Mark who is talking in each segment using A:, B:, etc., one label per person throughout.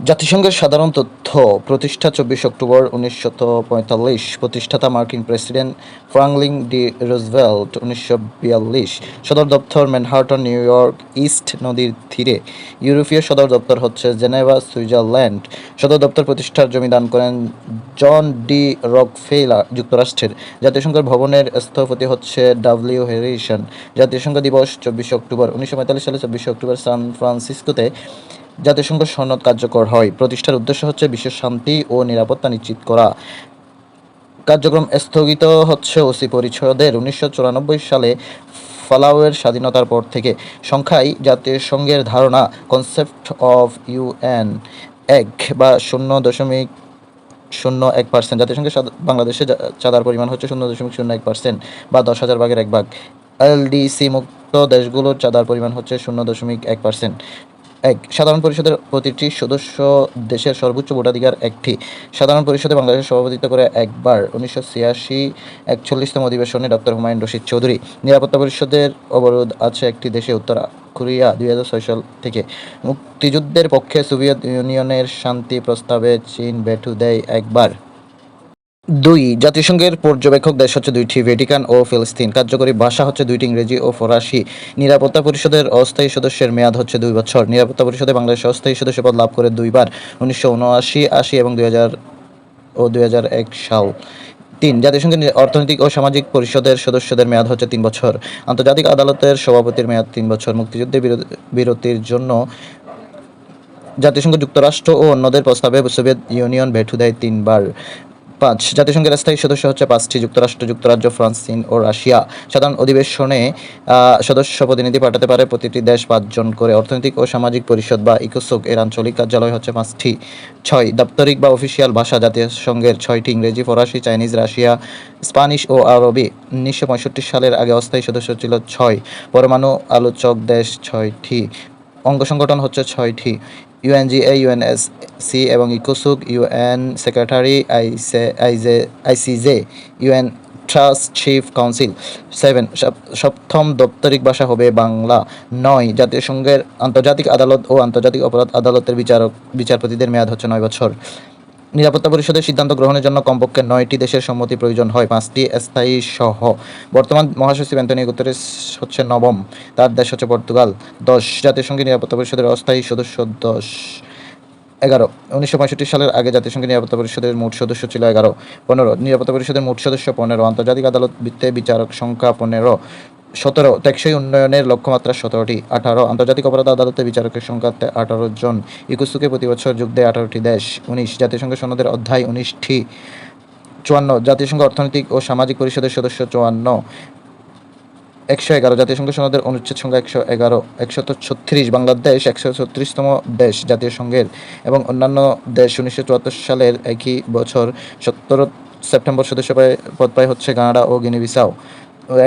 A: জাতিসংঘের সাধারণ তথ্য প্রতিষ্ঠা চব্বিশ অক্টোবর উনিশশত পঁয়তাল্লিশ, প্রতিষ্ঠাতা মার্কিন প্রেসিডেন্ট ফ্রাঙ্কলিন ডি রুজভেল্ট, উনিশশো বিয়াল্লিশ, সদর দপ্তর ম্যানহাটন, নিউ ইয়র্ক ইস্ট নদীর তীরে। ইউরোপীয় সদর দপ্তর হচ্ছে জেনেভা, সুইজারল্যান্ড। সদর দপ্তর প্রতিষ্ঠার জমি দান করেন জন ডি রকফেলা যুক্তরাষ্ট্রের। জাতিসংঘের ভবনের স্থপতি হচ্ছে ডাব্লিউ হ্যারিসন। জাতিসংঘ দিবস চব্বিশে অক্টোবর উনিশশো পঁয়তাল্লিশ সালে চব্বিশে অক্টোবর সান ফ্রান্সিসকোতে জাতিসংঘ সনদ কার্যকর হয়। প্রতিষ্ঠার উদ্দেশ্য হচ্ছে বিশ্ব শান্তি ও নিরাপত্তা নিশ্চিত করা। কার্যক্রম স্থগিত হচ্ছে ওসি পরিষদের উনিশশো চুরানব্বই সালে ফালাওয়ের স্বাধীনতার পর থেকে। সংখ্যায় জাতিসংঘের ধারণা কনসেপ্ট অফ ইউএন এক বা শূন্য দশমিক শূন্য এক পার্সেন্ট। জাতিসংঘের বাংলাদেশে চাঁদার পরিমাণ হচ্ছে শূন্য দশমিক শূন্য এক পার্সেন্ট বা দশ হাজার ভাগের এক ভাগ। এলডিসি মুক্ত দেশগুলোর চাঁদার পরিমাণ হচ্ছে শূন্য দশমিক এক পার্সেন্ট। এক সাধারণ পরিষদের প্রতিটি সদস্য দেশের সর্বোচ্চ ভোটাধিকার একটি। সাধারণ পরিষদে বাংলাদেশের সভাপতিত্ব করে একবার উনিশশো ছিয়াশি একচল্লিশতম অধিবেশনে ডক্টর হুমায়ুন রশিদ চৌধুরী। নিরাপত্তা পরিষদের অবরোধ আছে একটি দেশে উত্তর কোরিয়া দুই হাজার ছয় সাল থেকে। মুক্তিযুদ্ধের পক্ষে সোভিয়েত ইউনিয়নের শান্তি প্রস্তাবে চীন ভেটু দেয় একবার। দুই, জাতিসংঘের পর্যবেক্ষক দেশ হচ্ছে দুইটি, ভ্যাটিকান ও ফিলিস্তিন। কার্যকরী ভাষা হচ্ছে দুইটি, ইংরেজি ও ফরাসি। নিরাপত্তা পরিষদের অস্থায়ী সদস্যের মেয়াদ হচ্ছে দুই বছর। নিরাপত্তা পরিষদে বাংলাদেশ অস্থায়ী সদস্য পদ লাভ করে দুইবার, উনিশশো উনআশি, আশি এবং দুই হাজার ও দুই সাল। তিন, জাতিসংঘের অর্থনৈতিক ও সামাজিক পরিষদের সদস্যদের মেয়াদ হচ্ছে তিন বছর। আন্তর্জাতিক আদালতের সভাপতির মেয়াদ তিন বছর। মুক্তিযুদ্ধে বিরো- বিরতির জন্য জাতিসংঘ, যুক্তরাষ্ট্র ও অন্যদের প্রস্তাবে সোভিয়েত ইউনিয়ন ভেটু দেয় তিনবার। পাঁচ। জাতিসংঘের স্থায়ী সদস্য হচ্ছে পাঁচটি, যুক্তরাষ্ট্র, যুক্তরাজ্য, ফ্রান্স, চীন ও রাশিয়া। সাধারণ অধিবেশনে সদস্য প্রতিনিধি পাঠাতে পারে প্রতিটি দেশ পাঁচজন করে। অর্থনৈতিক ও সামাজিক পরিষদ বা ইকোসোক এর আঞ্চলিক কার্যালয় হচ্ছে পাঁচটি, ছয়। দাপ্তরিক বা অফিসিয়াল ভাষা জাতিসংঘের ছয়টি, ইংরেজি, ফরাসি, চাইনিজ, রাশিয়া, স্প্যানিশ ও আরবি। উনিশশো পঁয়ষট্টি সালের আগে অস্থায়ী সদস্য ছিল ছয়। পরমাণু আলোচক দেশ ছয়টি। অঙ্গ সংগঠন হচ্ছে ছয়টি ইউএনজিএ ইউএনএসসি এবং ইকোসুক ইউএন সেক্রেটারি আইসে আইজে ICJ UN trusteeship council seven সপ্তম দপ্তরিক ভাষা হবে বাংলা। নয় জাতিসংঘের আন্তর্জাতিক আদালত ও আন্তর্জাতিক অপরাধ আদালতের বিচারক, বিচারপতিদের মেয়াদ হচ্ছে নয় বছর। নিরাপত্তা পরিষদের সিদ্ধান্ত গ্রহণের জন্য কমপক্ষে নয়টি দেশের সম্মতি প্রয়োজন হয়, পাঁচটি স্থায়ী সহ বর্তমান মহাসচিব অ্যান্টনিও গুতেরেস হচ্ছে নবম, তার দেশ হচ্ছে পর্তুগাল। দশ, জাতিসংঘের নিরাপত্তা পরিষদের অস্থায়ী সদস্য দশ, এগারো। উনিশশো পঁয়ষট্টি সালের আগে জাতিসংঘের নিরাপত্তা পরিষদের মোট সদস্য ছিল এগারো, পনেরো। নিরাপত্তা পরিষদের মোট সদস্য পনেরো, আন্তর্জাতিক আদালত বৃত্তে বিচারক সংখ্যা পনেরো। সতেরো টেকসই উন্নয়নের লক্ষ্যমাত্রা সতেরোটি, আঠারো আন্তর্জাতিক অপরাধ আদালতে বিচারকের সংখ্যা আঠারো জন ইকুসুকে প্রতি বছর যোগ দেয় আঠারোটি দেশ, উনিশ জাতিসংঘ সনদের অধ্যায় উনিশটি, চুয়ান্ন জাতিসংঘ অর্থনৈতিক ও সামাজিক পরিষদের সদস্য চুয়ান্ন, একশো এগারো জাতিসংঘ সনদের অনুচ্ছেদ সংখ্যা একশো এগারো, একশত ছত্রিশ, বাংলাদেশ একশো ছত্রিশতম দেশ জাতীয় সংঘের এবং অন্যান্য দেশ উনিশশো চুয়াত্তর সালের একই বছর সত্তর সেপ্টেম্বর সদস্য পদ পায় হচ্ছে কানাডা ও গিনি বিসাও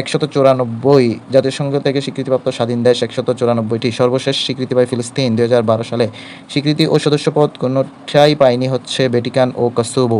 A: একশত চুরানব্বই জাতিসংঘ থেকে স্বীকৃতিপ্রাপ্ত স্বাধীন দেশ একশত চুরানব্বইটি। সর্বশেষ স্বীকৃতি পায় ফিলিস্তিন। দুই হাজার বারো সালে স্বীকৃতি ও সদস্যপদ কোনোটাই পায়নি হচ্ছে ভ্যাটিকান ও কসোভো